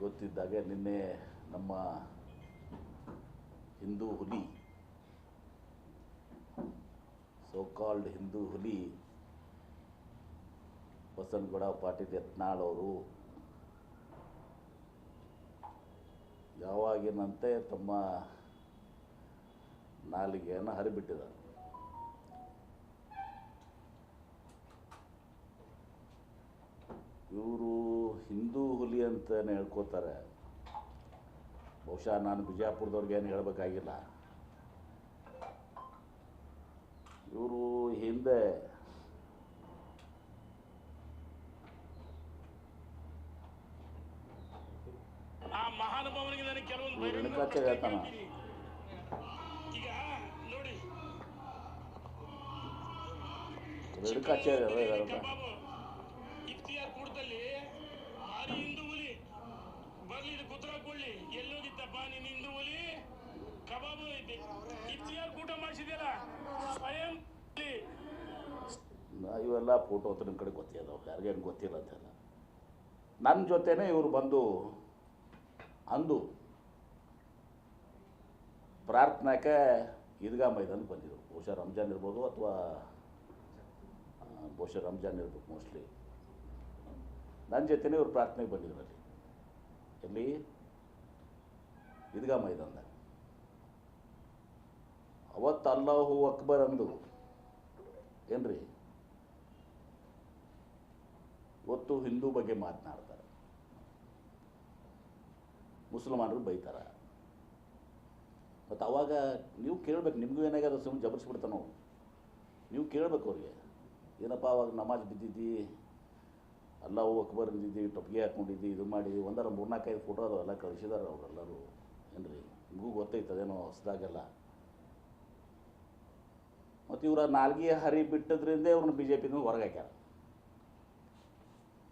ಗೊತ್ತಿದ್ದಾಗ ನಿನ್ನೆ ನಮ್ಮ ಹಿಂದೂ ಹoli ಸೋಕಾಲ್ಡ್ ಹಿಂದೂ ಹುಲಿ ಬಸನಗೌಡ ಪಾಟೀಲ್ ಯತ್ನಾಳ್ ಅವರು ಯಾವಾಗಿನಂತೆ ತಮ್ಮ ನಾಲಿಗೆಯನ್ನು ಹರಿಬಿಟ್ಟಿದ್ದಾರೆ. ಇವರು ಹಿಂದೂ ಹುಲಿ ಅಂತಲೇ ಹೇಳ್ಕೋತಾರೆ. ಬಹುಶಃ ನಾನು ಬಿಜಾಪುರದವ್ರಿಗೆ ಏನು ಹೇಳಬೇಕಾಗಿಲ್ಲ. ಇವರು ಹಿಂದೆ ಆ ಮಹಾನುಭಾವನಿಗೆ ನನಗೆ ಕೆಲವೊಂದು ಬಹಿರಂಗ ಹೇಳ್ತಾನ. ಈಗ ನೋಡಿ. ಇಫ್ತಿಯಾರ್ ಕೂಟದಲ್ಲಿ ಭಾರಿ ಹಿಂದೂ ಹುಲಿ. ಬರ್ಲಿ ಇದು ಕುತ್ರ ಕೊಳ್ಳಿ ಎಲ್ಲೋಗಿದ್ದಪ್ಪ ನೀನು ಹಿಂದೂ ಹುಲಿ. ಕಬಾಬು ಐತಿ. ಇಫ್ತಿಯಾರ್ ಕೂಟ ಮಾಡಿಸಿದ್ಯಲ್ಲ? ಸ್ವಯಂ ಹುಲಿ. ಇವೆಲ್ಲ ಫೋಟೋ ನಿಮ್ಮ ಕಡೆ ಗೊತ್ತಿದ್ದಾವೆ ಯಾರಿಗೇನು ಗೊತ್ತಿಲ್ಲ ಅಂತೆಲ್ಲ ನನ್ನ ಜೊತೆನೇ ಇವರು ಬಂದು ಅಂದು ಪ್ರಾರ್ಥನಾಕ್ಕೆ ಈದ್ಗಾ ಮೈದಾನಕ್ಕೆ ಬಂದಿದ್ರು. ಬಹುಶಃ ರಂಜಾನ್ ಇರ್ಬೋದು ಅಥವಾ ಬಹುಶಃ ರಂಜಾನ್ ಇರ್ಬೇಕು ಮೋಸ್ಟ್ಲಿ ನನ್ನ ಜೊತೆನೇ ಇವರು ಪ್ರಾರ್ಥನೆಗೆ ಬಂದಿದ್ರು ಅಲ್ಲಿ. ಎಲ್ಲಿ? ಈದ್ಗಾ ಮೈದಾನದಾಗ ಅವತ್ತು ಅಲ್ಲಾಹು ಅಕ್ಬರ್ ಅಂದು ಏನ್ರಿ? ಇವತ್ತು ಹಿಂದೂ ಬಗ್ಗೆ ಮಾತನಾಡ್ತಾರೆ. ಮುಸಲ್ಮಾನರು ಬೈತಾರೆ. ಮತ್ತು ಅವಾಗ ನೀವು ಕೇಳ್ಬೇಕು, ನಿಮಗೂ ಏನಾಗ್ಯದ ಸುಮ್ಮನೆ ಜಬರ್ಸ್ಬಿಡ್ತಾನೋ ನೀವು ಕೇಳ್ಬೇಕು ಅವ್ರಿಗೆ, ಏನಪ್ಪ ಅವಾಗ ನಮಾಜ್ ಬಿದ್ದಿದ್ದಿ ಅಲ್ಲಾವು ಅಕ್ಬರ್ ಅಂದಿದ್ದಿ ಟೊಪ್ಗೆ ಹಾಕ್ಕೊಂಡಿದ್ದಿ ಇದು ಮಾಡಿ, ಒಂದರ ಮೂರ್ನಾಲ್ಕೈದು ಫೋಟೋ ಎಲ್ಲ ಕಳಿಸಿದಾರೆ ಅವರೆಲ್ಲರೂ. ಏನ್ರಿ? ನಿಮಗೂ ಗೊತ್ತೈತದೇನೋ ಹೊಸದಾಗೆಲ್ಲ. ಮತ್ತು ಇವರ ನಾಲ್ಗೆ ಹರಿ ಬಿಟ್ಟದ್ರಿಂದ ಇವ್ರನ್ನ ಬಿ ಜೆ ಪಿನ ಹೊರಗೆ ಹಾಕ್ಯಾರ.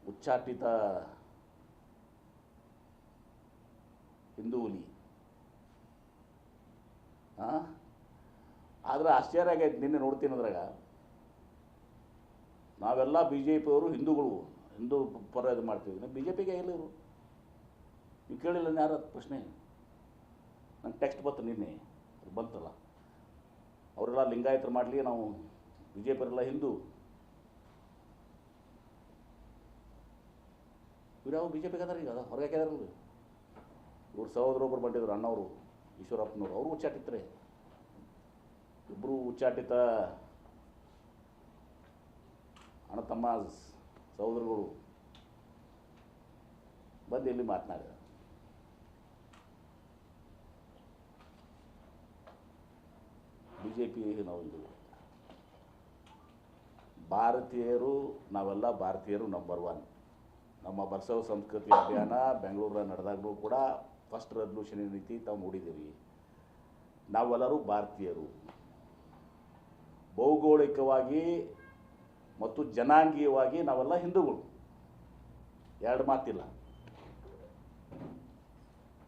ಉಚ್ಚಾಟಿತ ಹಿಂದೂಲಿ ಹುಲಿ ಆದ್ರೆ ಆಶ್ಚರ್ಯ ಆಗೈತೆ ನಿನ್ನೆ ನೋಡ್ತೀನಿ ಅದ್ರಾಗ. ನಾವೆಲ್ಲ ಬಿ ಜೆ ಪಿಯವರು ಹಿಂದೂಗಳು. ಹಿಂದೂ ಪರ ಇದು ಮಾಡ್ತೀವಿ. ಬಿ ಜೆ ಪಿಗೆ ಇವರು. ನೀವು ಕೇಳಿಲ್ಲ ಯಾರು ಪ್ರಶ್ನೆ? ನಂಗೆ ಟೆಕ್ಸ್ಟ್ ಬಂತು ನಿನ್ನೆ. ಬಂತಲ್ಲ. ಅವರೆಲ್ಲ ಲಿಂಗಾಯತರು ಮಾಡಲಿ, ನಾವು ಬಿ ಜೆ ಹಿಂದೂ. ಇವ್ರು ಯಾವ ಬಿ ಜೆ ಅದಾರ ಈಗ? ಅದ ಹೊರಗೆ ಹಾಕಿದಾರಲ್ರಿ ಇವ್ರ. ಸಹೋದರೊಬ್ಬರು ಬಂದಿದ್ರು, ಅಣ್ಣವರು, ಈಶ್ವರಪ್ಪನವರು. ಅವರು ಉಚ್ಚಾಟಿತ್ರೆ ಇಬ್ಬರು ಉಚ್ಚಾಟಿತ ಅಣ್ಣ ತಮ್ಮ ಸಹೋದರಗಳು ಬಂದು ಇಲ್ಲಿ ಮಾತನಾಡಿದ ಬಿ ಜೆ ಪಿ ನಾವು ಇದು. ಭಾರತೀಯರು, ನಾವೆಲ್ಲ ಭಾರತೀಯರು ನಂಬರ್ ಒನ್ ನಮ್ಮ ಬಸವ ಸಂಸ್ಕೃತಿ ಅಭಿಯಾನ ಬೆಂಗಳೂರಲ್ಲಿ ನಡೆದಾಗಲೂ ಕೂಡ ಫಸ್ಟ್ ರೆಸಲ್ಯೂಷನ್ ಏನೈತಿ ತಾವು ನೋಡಿದ್ದೀವಿ ನಾವೆಲ್ಲರೂ ಭಾರತೀಯರು. ಭೌಗೋಳಿಕವಾಗಿ ಮತ್ತು ಜನಾಂಗೀಯವಾಗಿ ನಾವೆಲ್ಲ ಹಿಂದೂಗಳು. ಎರಡು ಮಾತಿಲ್ಲ.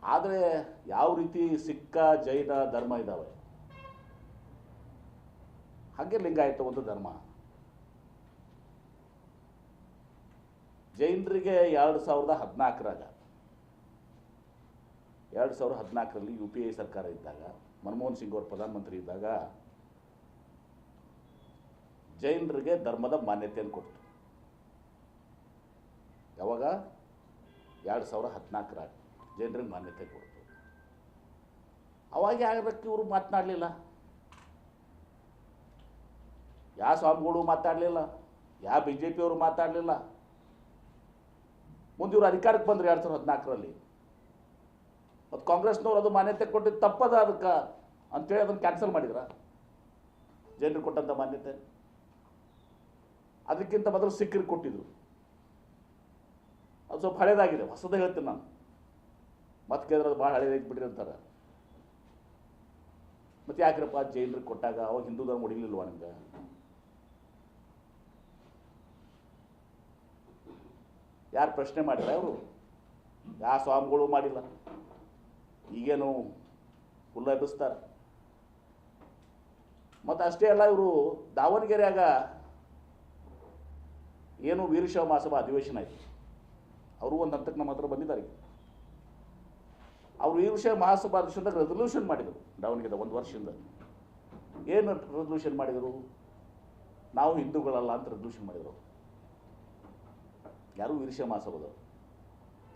ಆದರೆ ಯಾವ ರೀತಿ ಸಿಕ್ಕ ಜೈನ ಧರ್ಮ ಇದ್ದಾವೆ ಹಾಗೆ ಲಿಂಗಾಯತ ಒಂದು ಧರ್ಮ. ಜೈನರಿಗೆ ಎರಡು ಸಾವಿರದ ಹದಿನಾಲ್ಕರಾಗ, ಎರಡು ಸಾವಿರದ ಹದಿನಾಲ್ಕರಲ್ಲಿ ಯು ಪಿ ಐ ಸರ್ಕಾರ ಇದ್ದಾಗ, ಮನಮೋಹನ್ ಸಿಂಗ್ ಅವರು ಪ್ರಧಾನಮಂತ್ರಿ ಇದ್ದಾಗ, ಜೈನರಿಗೆ ಧರ್ಮದ ಮಾನ್ಯತೆಯನ್ನು ಕೊಟ್ಟರು ಯಾವಾಗ? ಎರಡು ಸಾವಿರದ ಹದಿನಾಲ್ಕರಾಗ ಜೈನರಿಗೆ ಮಾನ್ಯತೆ ಕೊಡ್ತು. ಅವಾಗ ಯಾರಕ್ಕೆ ಇವರು ಮಾತನಾಡಲಿಲ್ಲ. ಯಾವ ಸ್ವಾಮಿಗಳು ಮಾತಾಡಲಿಲ್ಲ ಯಾವ ಬಿ ಜೆ ಪಿಯವರು ಮಾತಾಡಲಿಲ್ಲ. ಮುಂದೆ ಇವರು ಅಧಿಕಾರಕ್ಕೆ ಬಂದರು ಎರಡು ಸಾವಿರದ ಹದಿನಾಲ್ಕರಲ್ಲಿ. ಮತ್ತು ಕಾಂಗ್ರೆಸ್ನವ್ರು ಅದು ಮಾನ್ಯತೆ ಕೊಟ್ಟಿದ್ದು ತಪ್ಪದ ಅದಕ್ಕೆ ಅಂಥೇಳಿ ಅದನ್ನು ಕ್ಯಾನ್ಸಲ್ ಮಾಡಿದ್ರ? ಜನರು ಕೊಟ್ಟಂಥ ಮಾನ್ಯತೆ. ಅದಕ್ಕಿಂತ ಮೊದಲು ಸಿಕ್ಕರಿಗೆ ಕೊಟ್ಟಿದ್ರು. ಅದು ಸ್ವಲ್ಪ ಹಳೇದಾಗಿದೆ, ಹೊಸದ ಹೇಳ್ತೀನಿ ನಾನು. ಮತ್ತೆ ಕೇಳಿದ್ರೆ ಅದು ಭಾಳ ಹಳೇದಾಗಿ ಬಿಡ್ರಿ ಅಂತಾರೆ. ಮತ್ತು ಯಾಕ್ರಪ್ಪ ಜೈನರಿಗೆ ಕೊಟ್ಟಾಗ ಅವಾಗ ಹಿಂದೂ ಧರ್ಮ ಹೊಡಿಲಿಲ್ವ ಯಾರು ಪ್ರಶ್ನೆ ಮಾಡಿಲ್ಲ ಅವರು? ಯಾವ ಸ್ವಾಮಿಗಳು ಮಾಡಿಲ್ಲ. ಈಗೇನು ಉಲ್ಲಭಿಸ್ತಾರೆ ಮತ್ತು ಅಷ್ಟೇ ಅಲ್ಲ, ಇವರು ದಾವಣಗೆರೆಯಾಗ ಏನು ವೀರಶೈವ ಮಹಾಸಭಾ ಅಧಿವೇಶನ ಆಯಿತು. ಅವರು ಒಂದು ಹಂತಕ್ಕೆ ನಮ್ಮ ಹತ್ರ ಬಂದಿದ್ದಾರೆ. ಅವರು ವೀರಶೈವ ಮಹಾಸಭಾ ಅಧಿವೇಶನದಾಗ ರೆಸೊಲ್ಯೂಷನ್ ಮಾಡಿದರು ದಾವಣಗೆರೆ ಒಂದು ವರ್ಷದಿಂದ. ಏನು ರೆಸೊಲ್ಯೂಷನ್ ಮಾಡಿದರು? ನಾವು ಹಿಂದೂಗಳಲ್ಲ ಅಂತ ರೆಸೊಲ್ಯೂಷನ್ ಮಾಡಿದರು ಯಾರು ವೀರಶೈವ ಮಾಸಬಹುದು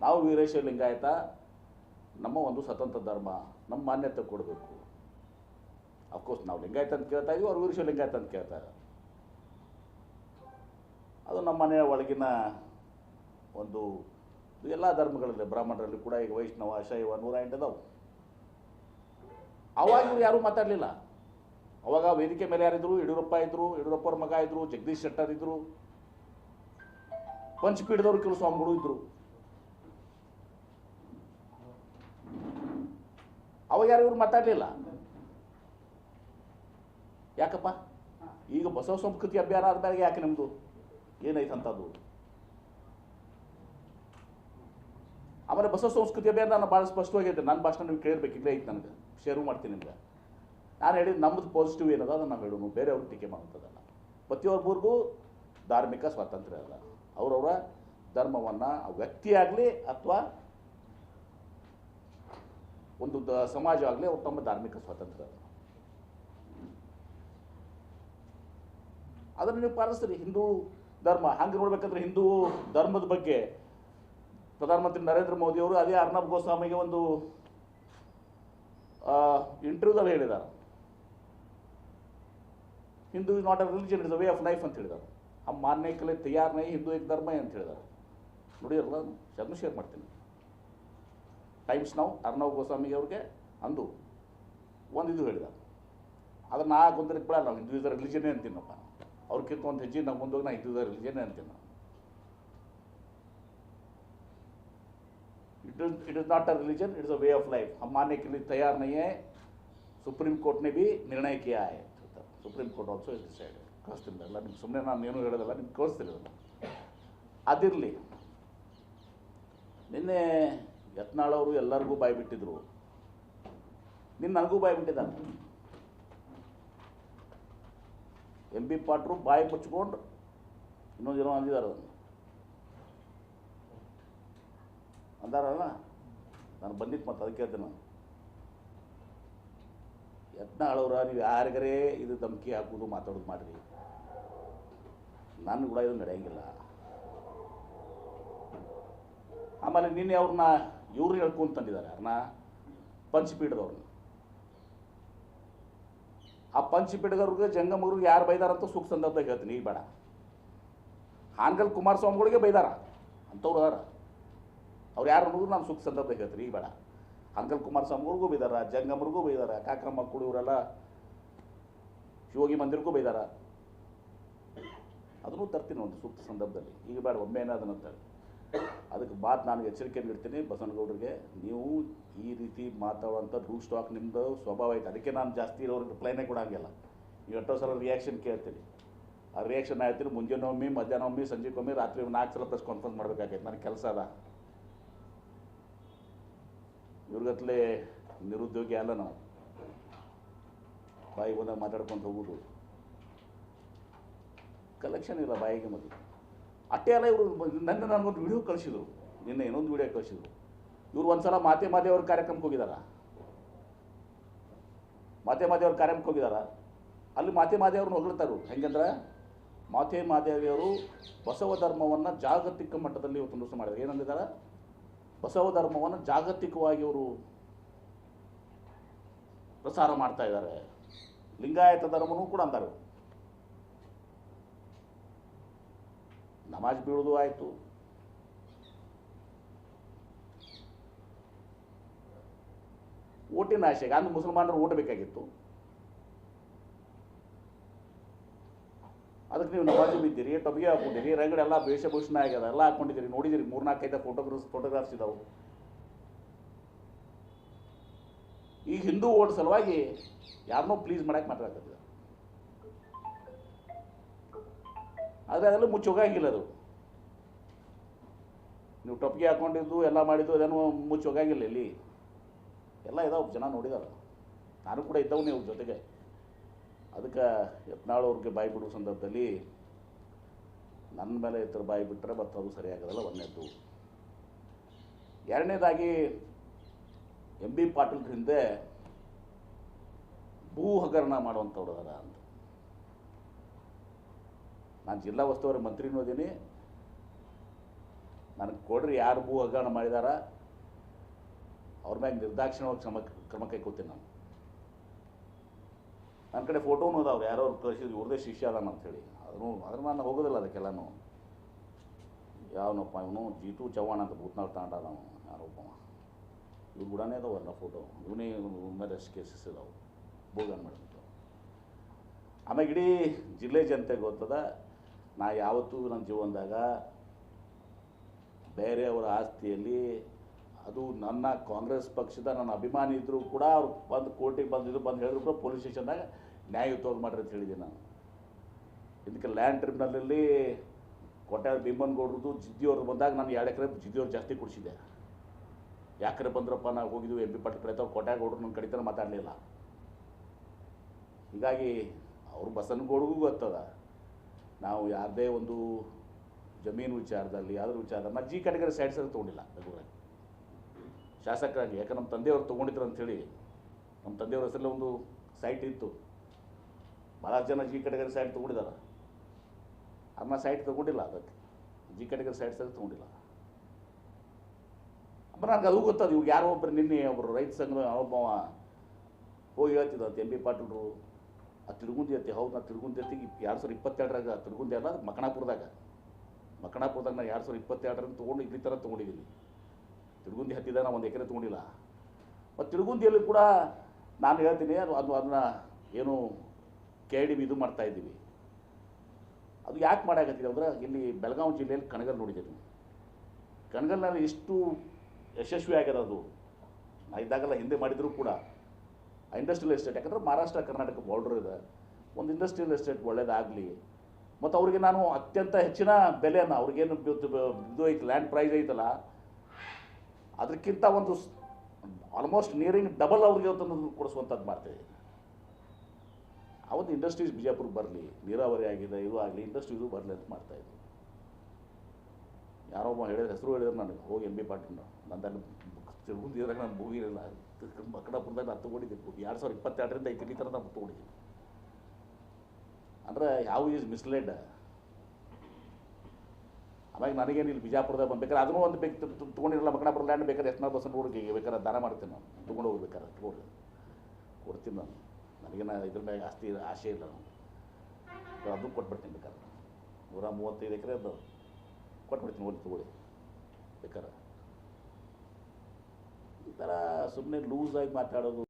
ನಾವು ವೀರಶೈವ ಲಿಂಗಾಯತ, ನಮ್ಮ ಒಂದು ಸ್ವತಂತ್ರ ಧರ್ಮ, ನಮ್ಮ ಮಾನ್ಯತೆ ಕೊಡಬೇಕು. ಅಫ್ಕೋರ್ಸ್ ನಾವು ಲಿಂಗಾಯತ ಅಂತ ಕೇಳ್ತಾ ಇದೀವಿ, ಅವ್ರು ವೀರಶೈವ ಲಿಂಗಾಯತ ಅಂತ ಕೇಳ್ತಾರೆ ಅದು ನಮ್ಮ ಮನೆಯ ಒಳಗಿನ ಒಂದು ಎಲ್ಲ ಧರ್ಮಗಳಲ್ಲಿ, ಬ್ರಾಹ್ಮಣರಲ್ಲಿ ಕೂಡ ಈಗ ವೈಷ್ಣವ, ಶೈವ, ನೂರ ಎಂಟು ಅದಾವು ಅವಾಗ ಇವ್ರು ಯಾರೂ ಮಾತಾಡಲಿಲ್ಲ. ಅವಾಗ ವೇದಿಕೆ ಮೇಲೆ ಯಾರಿದ್ರು, ಯಡಿಯೂರಪ್ಪ ಇದ್ದರು ಯಡಿಯೂರಪ್ಪ ಅವ್ರ ಮಗ ಇದ್ರು, ಜಗದೀಶ್ ಶೆಟ್ಟರ್ ಇದ್ರು ಪಂಚಪೀಠದವ್ರು ಕೆಲವು ಸ್ವಾಮಿಗಳು ಇದ್ರು. ಅವಾಗ ಯಾರು ಇವ್ರು ಮಾತಾಡಲಿಲ್ಲ? ಯಾಕಪ್ಪ? ಈಗ ಬಸವ ಸಂಸ್ಕೃತಿ ಅಭಿಯಾನ ಆದ್ಮೇಲೆ ಯಾಕೆ ನಿಮ್ಮದು ಅಂತದ್ದು? ಆಮೇಲೆ ಬಸವ ಸಂಸ್ಕೃತಿ ಅಭಿಯಾನ ನಾನು ಭಾಳ ಸ್ಪಷ್ಟವಾಗೈತೆ ನನ್ನ ಭಾಷಣ ನೀವು ಕೇಳಬೇಕು, ಇಲ್ಲೇ ಐತೆ ನನಗೆ. ಶೇರು ಮಾಡ್ತೀನಿ ನಿಮ್ಗೆ. ನಾನು ಹೇಳಿದ್ದು ನಮ್ಮದು ಪಾಸಿಟಿವ್ ಏನದ ಅದನ್ನು ನಾವು ಹೇಳೋಣ ಬೇರೆಯವ್ರ ಟೀಕೆ ಮಾಡುತ್ತದಲ್ಲ ಪ್ರತಿಯೊಬ್ಬರಿಗೂ ಧಾರ್ಮಿಕ ಸ್ವಾತಂತ್ರ್ಯ ಅಲ್ಲ. ಅವರವರ ಧರ್ಮವನ್ನು ವ್ಯಕ್ತಿ ಆಗಲಿ ಅಥವಾ ಒಂದು ದ ಸಮಾಜ ಆಗಲಿ ಅವ್ರು ತಮ್ಮ ಧಾರ್ಮಿಕ ಸ್ವಾತಂತ್ರ್ಯ. ಅದ ಅದನ್ನು ನೀವು ಪಾಲಿಸ್ತೀರಿ, ಹಿಂದೂ ಧರ್ಮ, ಹಂಗೆ ನೋಡ್ಬೇಕಂದ್ರೆ ಹಿಂದೂ ಧರ್ಮದ ಬಗ್ಗೆ. ಪ್ರಧಾನಮಂತ್ರಿ ನರೇಂದ್ರ ಮೋದಿ ಅವರು ಅದೇ ಅರ್ನಬ್ ಗೋಸ್ವಾಮಿಗೆ ಒಂದು ಇಂಟರ್ವ್ಯೂದಲ್ಲಿ ಹೇಳಿದ್ದಾರೆ. Hindu is not a religion is a way of life ಅಂತ ಹೇಳಿದ್ದಾರೆ. हम मानने के लिए तैयार नहीं ಹಿಂದೂ एक ಧರ್ಮ ಅಂತ ಹೇಳಿದ್ದಾರೆ ನೋಡಿರಲ್ಲ ಅದನ್ನು ಶೇರ್ ಮಾಡ್ತೀನಿ ಟೈಮ್ಸ್ ನಾವು ಅರ್ನವ್ ಗೋಸ್ವಾಮಿಗೆ ಅವ್ರಿಗೆ ಅಂದು ಒಂದು ಇದು ಹೇಳಿದ ಅದನ್ನು ನಾ ಗೊಂದಲಕ್ಕೆ ಬಿಡ ನಾವು ಹಿಂದೂ ಇಸ್ ರಿಲಿಜನೇ ಅಂತೀನಪ್ಪ ಅವ್ರಿಗಿಂತ ಒಂದು ಹೆಜ್ಜೆ ನಾವು ಮುಂದೋಗಿ ನಾ ಹಿಂದೂ ರಿಲಿಜನೇ ಅಂತೀನಿ ನಾವು it is it is not a religion it is a way of life हम मानने के लिए तैयार नहीं है ಸುಪ್ರೀಂ ಕೋರ್ಟ್ ने भी ನಿರ್ಣಯ किया है Supreme Court also is decide ಕಳಿಸ್ತೀನಿ ಎಲ್ಲ ನಿಮ್ಗೆ ಸುಮ್ಮನೆ ನಾನು ಏನು ಹೇಳೋದಲ್ಲ, ನಿಮ್ಗೆ ಕಳಿಸ್ತೀನಿ ಅದಿರಲಿ. ನಿನ್ನೆ ಯತ್ನಾಳವರು ಎಲ್ಲರಿಗೂ ಬಾಯಿ ಬಿಟ್ಟಿದ್ರು ನಿನ್ನ ನನಗೂ ಬಾಯಿ ಬಿಟ್ಟಿದ್ದಾನೆ ಎಂ ಬಿ ಪಾಟ್ರು ಬಾಯಿ ಮುಚ್ಕೊಂಡು ಇನ್ನೊಂದು ಏನೋ ಅಂದಿದ್ದಾರೆ ಅದನ್ನು. ಅಂದಾರಲ್ಲ? ನಾನು ಬಂದಿತ್ತು ಮತ್ತೆ ಅದಕ್ಕೆ ಹೇಳ್ತೇನೆ ನಾನು. ಯತ್ನಾಳವ್ರ ನೀವು ಯಾರಿಗರೇ ಇದು ಧಮಕಿ ಹಾಕೋದು ಮಾತಾಡೋದು ಮಾಡಿರಿ. ನಾನು ಕೂಡ ಇದು ನಡೆಯಂಗಿಲ್ಲ. ಆಮೇಲೆ ನಿನ್ನೆ ಅವ್ರನ್ನ ಇವ್ರು ಹೇಳ್ಕೊಂತಂದಿದ್ದಾರೆ ಅವ್ರನ್ನ ಪಂಚಪೀಠದವ್ರನ್ನ ಆ ಪಂಚಪೀಠದವ್ರಿಗೆ ಜಂಗಮಗ್ರಿಗೆ ಯಾರು ಬೈದಾರಂತ ಸುಖ ಸಂದರ್ಭದಾಗ ಹೇಳ್ತೀನಿ, ಈಗ ಬೇಡ. ಹಾನಗಲ್ ಕುಮಾರಸ್ವಾಮಿಗಳಿಗೆ ಬೈದಾರ, ಅಂಥವ್ರು ಅದಾರ. ಅವ್ರು ಯಾರು ಅನ್ನೋದು ನಾನು ಸುಖ ಸಂದರ್ಭದಾಗ ಹೇಳ್ತೀನಿ, ಈಗ ಬೇಡ. ಅಂಕಲ್ ಕುಮಾರಸ್ವಾಮಿಗಳಿಗೂ ಬೈದಾರ, ಜಂಗಮರಿಗೂ ಬೈದಾರ, ಕಾಕ್ರಮ್ಮ ಕುಡಿಯವರೆಲ್ಲ ಶಿವೋಗಿ ಮಂದಿರಕ್ಕೂ ಬೈದಾರ. ಅದನ್ನು ತರ್ತೀನಿ ಒಂದು ಸೂಕ್ತ ಸಂದರ್ಭದಲ್ಲಿ. ಈಗ ಬೇಡ, ಒಮ್ಮೆ ಏನಾದನ್ನು ಅಂತಾರೆ ಅದಕ್ಕೆ ಮಾತು ನಾನು ಎಚ್ಚರಿಕೆ ನೀಡ್ತೀನಿ ಬಸವನಗೌಡರಿಗೆ. ನೀವು ಈ ರೀತಿ ಮಾತಾಡುವಂಥ ರೂಲ್ ಸ್ಟಾಕ್ ನಿಮ್ಮದು ಸ್ವಭಾವ ಐತೆ. ಅದಕ್ಕೆ ನಾನು ಜಾಸ್ತಿ ಇರೋರಿಗೆ ರಿಪ್ಲೈನೇ ಕೊಡಂಗಿಲ್ಲ ನೀವು ಎಷ್ಟೋ ಸಲ ರಿಯಾಕ್ಷನ್ ಕೇಳ್ತೀನಿ ಆ ರಿಯಾಕ್ಷನ್ ಆಯ್ತೀನಿ ಮುಂಜಾನೆ ಒಮ್ಮೆ ಮಧ್ಯಾಹ್ನ ಒಮ್ಮೆ ಸಂಜೆಗೊಮ್ಮೆ, ರಾತ್ರಿ ನಾಲ್ಕು ಸಲ ಪ್ರೆಸ್ ಕಾನ್ಫರೆನ್ಸ್ ಮಾಡಬೇಕಾಗೈತೆ. ನನಗೆ ಕೆಲಸ ಅದ. ಇವ್ರಿಗತ್ಲೆ ನಿರುದ್ಯೋಗಿ ಅಲ್ಲ ನಾವು. ಬಾಯಿ ಬಂದಾಗ ಮಾತಾಡ್ಕೊಂಡು ಹೋಗೋದು. ಕಲೆಕ್ಷನ್ ಇಲ್ಲ ಬಾಯಿಗೆ ಮೊದಲು. ಅಟ್ಟೆ ಅಲ್ಲ ಇವರು ನನ್ನ ನನಗೊಂದು ವಿಡಿಯೋ ಕಳಿಸಿದ್ರು. ನಿನ್ನೆ ಇನ್ನೊಂದು ವಿಡಿಯೋ ಕಳಿಸಿದ್ರು. ಇವರು ಒಂದ್ಸಲ ಮಾತೆ ಮಾತೆ ಅವ್ರ ಕಾರ್ಯಕ್ರಮಕ್ಕೆ ಹೋಗಿದಾರ. ಮಾತೆ ಅವ್ರ ಕಾರ್ಯಕ್ರಮಕ್ಕೆ ಹೋಗಿದಾರ. ಅಲ್ಲಿ ಮಾತೆ ಮಾದೇವ್ರನ್ನ ಹೊಗಳ್ತಾರು ಹೆಂಗಂದ್ರೆ ಮಾತೆ ಮಾದೇವಿಯವರು ಬಸವ ಧರ್ಮವನ್ನು ಜಾಗತಿಕ ಮಟ್ಟದಲ್ಲಿ ಇವತ್ತು ದಿವಸ ಮಾಡಿದ್ರು. ಏನಂದಿದ್ದಾರೆ ಬಸವ ಧರ್ಮವನ್ನು ಜಾಗತಿಕವಾಗಿ ಅವರು ಪ್ರಸಾರ ಮಾಡ್ತಾ ಇದ್ದಾರೆ ಲಿಂಗಾಯತ ಧರ್ಮನೂ ಕೂಡ ಅಂತಾರೆ. ನಮಾಜ್ ಬೀಳೋದು ಆಯಿತು. ಓಟಿನ ಆಶೆಗೆ ಅಂದ್ರೆ ಮುಸಲ್ಮಾನರು ಓಟ್ ಬೇಕಾಗಿತ್ತು. ಅದಕ್ಕೆ ನೀವು ನಮಾಜ್ ಬಿದ್ದೀರಿ, ಟೊಬಿಗೆ ಹಾಕೊಂಡಿರಿ ರಗಡೆ ಎಲ್ಲ ವೇಷಭೂಷಣ ಆಗ್ಯದ, ಎಲ್ಲ ಹಾಕೊಂಡಿದ್ದೀರಿ ನೋಡಿದಿರಿ ಮೂರ್ನಾಲ್ಕೈದು ಫೋಟೋಗ್ರಾಫ್ಸ್ ಫೋಟೋಗ್ರಾಫ್ಸ್ ಇದಾವೆ. ಈ ಹಿಂದೂ ಓಟ್ ಸಲುವಾಗಿ ಯಾರನ್ನೂ ಪ್ಲೀಸ್ ಮಾಡಕ್ಕೆ ಮಾತಾಡ್ತಿದ್ದಾರೆ ಆದರೆ ಅದೆಲ್ಲ ಮುಚ್ಚೋಗಾಗಿಲ್ಲ ಅದು. ನೀವು ಟೊಪ್ಪಿಗೆ ಹಾಕೊಂಡಿದ್ದು, ಎಲ್ಲ ಮಾಡಿದ್ದು ಅದೇನು ಮುಚ್ಚೋಗಾಗಿಲ್ಲ ಇಲ್ಲಿ. ಎಲ್ಲ ಇದಾವೆ, ಜನ ನೋಡಿದಾರೆ. ನಾನು ಕೂಡ ಇದ್ದವು ನೀವು ಜೊತೆಗೆ. ಅದಕ್ಕೆ ಯತ್ನಾಳವ್ರಿಗೆ ಬಾಯಿ ಬಿಡುವ ಸಂದರ್ಭದಲ್ಲಿ ನನ್ನ ಮೇಲೆ ಇತರ ಬಾಯಿ ಬಿಟ್ಟರೆ ಮತ್ತು ಅದು ಸರಿಯಾಗೋದಲ್ಲ ಒಂದನೇದ್ದು ಎರಡನೇದಾಗಿ, ಎಂ ಬಿ ಪಾಟೀಲ್ ಹಿಂದೆ ಭೂ ಹಗರಣ ಮಾಡುವಂಥವ್ರು ಅದಾರ ಅಂತ. ನಾನು ಜಿಲ್ಲಾ ಉಸ್ತುವಾರಿ ಮಂತ್ರಿನೂ ಇದ್ದೀನಿ. ನನಗೆ ಕೊಡ್ರಿ ಯಾರು ಭೂ ಹಗರಣ ಮಾಡಿದಾರ, ಅವ್ರ ಮ್ಯಾಗ ನಿರ್ದಾಕ್ಷಿಣ್ಯವಾಗಿ ಕ್ರಮ ಕ್ರಮ ಕೈಕೋತೀನಿ ನಾನು. ನನ್ನ ಕಡೆ ಫೋಟೋನು ಅದಾವೆ ಯಾರೋ ಕಳಿಸಿದ್ರು, ಇವ್ರದೇ ಶಿಷ್ಯ ಅದಾನ ಅಂಥೇಳಿ ಅದನ್ನು, ಅದ್ರ ನಾನು ಹೋಗೋದಿಲ್ಲ ಅದಕ್ಕೆಲ್ಲನೂ. ಯಾವನಪ್ಪ ಇವನು? ಜೀತು ಚವ್ಹಾಣ್ ಅಂತ ಭೂತ್ನಾಳ್ ತಾಂಡ ನಾವು ಯಾರೊಬ್ಬ ಇವ್ರು ಅದಾವ ಅದಾವಲ್ಲ ಫೋಟೋ. ಇವನೇ ಮೇಲೆ ಕೇಸಸ್ ಇದಾವೆ. ಭೂಗನ್ ಮಾಡಿಬಿಟ್ಟು. ಆಮೇಲೆ ಇಡೀ ಜಿಲ್ಲೆ ಜನತೆಗೆ ಗೊತ್ತದ ನಾ ಯಾವತ್ತೂ ನನ್ನ ಜೀವನದಾಗ ಬೇರೆಯವರ ಆಸ್ತಿಯಲ್ಲಿ ಅದು ನನ್ನ ಕಾಂಗ್ರೆಸ್ ಪಕ್ಷದ ನನ್ನ ಅಭಿಮಾನಿ ಇದ್ದರೂ ಕೂಡ ಅವ್ರು ಬಂದು ಕೋರ್ಟಿಗೆ ಬಂದಿದ್ದು ಬಂದು ಹೇಳಿದ್ರು ಕೂಡ ಪೊಲೀಸ್ ಸ್ಟೇಷನ್ದಾಗ ನ್ಯಾಯಯುತವಾಗಿ ಮಾಡಿರಿ ಅಂತ ಹೇಳಿದ್ದೀನಿ ನಾನು. ಇದಕ್ಕೆ ಲ್ಯಾಂಡ್ ಟ್ರಿಬ್ಯುನಲಲ್ಲಿ ಕೊಟ್ಟಾರ ಭೀಮನ್ಗೌಡ್ರದ್ದು ಜಿದ್ದಿಯವ್ರು ಬಂದಾಗ ನಾನು ಎರಡು ಎಕರೆ ಜಿದ್ದಿಯವ್ರು ಜಾಸ್ತಿ ಕೊಡಿಸಿದ್ದೆ. ಯಾಕರೆ ಬಂದ್ರಪ್ಪ ನಾವು ಹೋಗಿದ್ವಿ, ಎಂ ಪಿ ಪಾಟೀಲ್ ಕಡೆ ಕೊಟ್ಟಾಗ ಗೌಡ್ರು ನನ್ನ ಕಡಿತನ ಮಾತಾಡಲಿಲ್ಲ. ಹೀಗಾಗಿ ಅವ್ರು ಬಸನಗೌಡಿಗೂ ಗೊತ್ತದ. ನಾವು ಯಾರದೇ ಒಂದು ಜಮೀನು ವಿಚಾರದಲ್ಲಿ, ಯಾವ್ದ್ರ ವಿಚಾರ ನಾನು ಜಿ ಕ್ಯಾಟಗರಿ ಸೈಡ್ಸ್ ತೊಗೊಂಡಿಲ್ಲ ಬೆಂಗಳೂರಲ್ಲಿ. ಶಾಸಕರಾಗಿ ಯಾಕೆ ನಮ್ಮ ತಂದೆಯವರು ತೊಗೊಂಡಿದ್ರು ಅಂಥೇಳಿ ನಮ್ಮ ತಂದೆಯವ್ರ ಹೆಸರಲ್ಲಿ ಒಂದು ಸೈಟ್ ಇತ್ತು. ಭಾಳ ಜನ ಜಿ ಕ್ಯಾಟಗರಿ ಸೈಟ್ ತೊಗೊಂಡಿದ್ದಾರೆ. ಅಮ್ಮ ಸೈಟ್ ತೊಗೊಂಡಿಲ್ಲ ಅದಕ್ಕೆ. ಜಿ ಕ್ಯಾಟಗರಿ ಸೈಟ್ಸ್ ಅಲ್ಲಿ ತೊಗೊಂಡಿಲ್ಲ. ಅಮ್ಮ ನನಗೆ ಅದು ಗೊತ್ತದು, ಇವಾಗ ಯಾರೋ ಒಬ್ಬರು ನಿನ್ನೆ ಒಬ್ಬರು ರೈತ ಸಂಘದ ಒಬ್ಬವ ಹೋಗಿ ಹೇಳ್ತಿದ್ದಂತೆ ಎಂ ಬಿ ಪಾಟೀಲ್ರು. ಆ ತಿರುಗುಂದಿ ಅತಿ ಹೌದು, ನಾ ತಿರುಗುಂದಿ ಐತಿ ಎರಡು ಸಾವಿರ ಇಪ್ಪತ್ತೆರಡರಾಗ ತಿರುಗುಂದಿ ಅಲ್ಲ ಮಕಣಾಪುರದಾಗ ಮಕಣಾಪುರದಾಗ ನಾ ಎರಡು ಸಾವಿರ ಇಪ್ಪತ್ತೆರಡರನ್ನು ತೊಗೊಂಡು ಇಲ್ಲಿ ಥರ ತೊಗೊಂಡಿದ್ದೀನಿ ತಿರುಗುಂದಿ ಹತ್ತಿದ ನಾ ಒಂದು ಎಕರೆ ತೊಗೊಂಡಿಲ್ಲ. ಮತ್ತು ತಿರುಗುಂದಿಯಲ್ಲಿ ಕೂಡ ನಾನು ಹೇಳ್ತೀನಿ, ಅದು ಅದು, ಅದನ್ನ ಏನು ಕೆ ಡಿ ಇದು ಮಾಡ್ತಾ ಇದ್ದೀವಿ. ಅದು ಯಾಕೆ ಮಾಡಾಕತ್ತೀವಿ ಅಂದ್ರೆ, ಇಲ್ಲಿ ಬೆಳಗಾವಿ ಜಿಲ್ಲೆಯಲ್ಲಿ ಕಣಗಲ್ ನೋಡಿದ್ದೀನಿ. ಕಣಗಲ್ನಲ್ಲಿ ಎಷ್ಟು ಯಶಸ್ವಿ ಆಗ್ಯದ ಅದು. ನಾ ಇದ್ದಾಗೆಲ್ಲ ಹಿಂದೆ ಮಾಡಿದರೂ ಕೂಡ. ಇಂಡಸ್ಟ್ರಿಯಲ್ ಎಸ್ಟೇಟ್ ಯಾಕಂದ್ರೆ ಮಹಾರಾಷ್ಟ್ರ, ಕರ್ನಾಟಕ ಬಾರ್ಡರ್ ಇದೆ. ಒಂದು ಇಂಡಸ್ಟ್ರಿಯಲ್ ಎಸ್ಟೇಟ್ ಒಳ್ಳೇದಾಗಲಿ. ಮತ್ತು ಅವ್ರಿಗೆ ನಾನು ಅತ್ಯಂತ ಹೆಚ್ಚಿನ ಬೆಲೆಯನ್ನು ಅವ್ರಿಗೇನು ಇದು ಐತೆ ಲ್ಯಾಂಡ್ ಪ್ರೈಸ್ ಐತಲ್ಲ, ಅದಕ್ಕಿಂತ ಒಂದು ಆಲ್ಮೋಸ್ಟ್ ನಿಯರಿಂಗ್ ಡಬಲ್ ಅವ್ರಿಗೆ ಇವತ್ತೊಂದು ಕೊಡಿಸುವಂಥದ್ದು ಆ ಒಂದು ಇಂಡಸ್ಟ್ರೀಸ್ ಬಿಜಾಪುರಕ್ಕೆ ಬರಲಿ, ನೀರಾವರಿ ಆಗಿದೆ, ಇದು ಆಗಲಿ ಇಂಡಸ್ಟ್ರಿ ಇದು ಬರಲಿ ಅಂತ ಮಾಡ್ತಾಯಿದ್ರು ಯಾರೋ ಒಬ್ಬ ಹೇಳಿದ ಹೆಸರು ಹೇಳಿದ್ರು ನನಗೆ, ಹೋಗಿ ಎಂ ಬಿ ಪಾಟೀಲ್ ನಂದಲ್ಲಿ ತಿರುಗುಂದಿದ್ರಾಗ ನಾನು ಭೂಗಿರಲಿಲ್ಲ ಮಕ್ಕಳಪುರದಾಗ ನಾನು ತೊಗೊಂಡಿದ್ದೀನಿ ಎರಡು ಸಾವಿರದ ಇಪ್ಪತ್ತೆರಡರಿಂದ ಐದು ಥರ ನಾನು ತೊಗೊಂಡಿದ್ದೀನಿ. ಅಂದ್ರೆ ಯಾವ ಈಸ್ ಮಿಸ್ಲೆಡ್ ಆಮೇಲೆ ನನಗೇನು ಇಲ್ಲಿ ಬಿಜಾಪುರದಾಗ ಬಂದ್ಬೇಕಾದ್ರೆ ಅದನ್ನೂ ಒಂದು ಬೇಕು ತೊಗೊಂಡಿರಲ್ಲ ಮಕ್ಕಳಪುರ ಲ್ಯಾಂಡ್ ಬೇಕಾದ್ರೆ ಎಷ್ಟನ ಪರ್ಸೆಂಟ್ ಹುಡುಗಿ ಬೇಕಾದ್ರೆ ದಾನ ಮಾಡ್ತೀನಿ ನಾನು. ತೊಗೊಂಡು ಹೋಗ್ಬೇಕಾದ್ರೆ, ತೊಗೊಂಡು ಕೊಡ್ತೀನಿ ನಾನು. ನನಗೇನು ಇದ್ರ ಮ್ಯಾಗ ಆಸ್ತಿ ಆಸೆ ಇಲ್ಲ ನಾನು ಅದು ಕೊಟ್ಬಿಡ್ತೀನಿ ಬೇಕಾದ್ರೆ. ನೂರ ಮೂವತ್ತೈದು ಎಕರೆ ಅದು. ಕೊಟ್ಬಿಡ್ತೀನಿ ನೋಡಿ ತೊಗೊಳ್ಳಿ. ಬೇಕಾದ್ರೆ. ಈ ಥರ ಸುಮ್ಮನೆ ಲೂಸಾಗಿ ಮಾತಾಡೋದು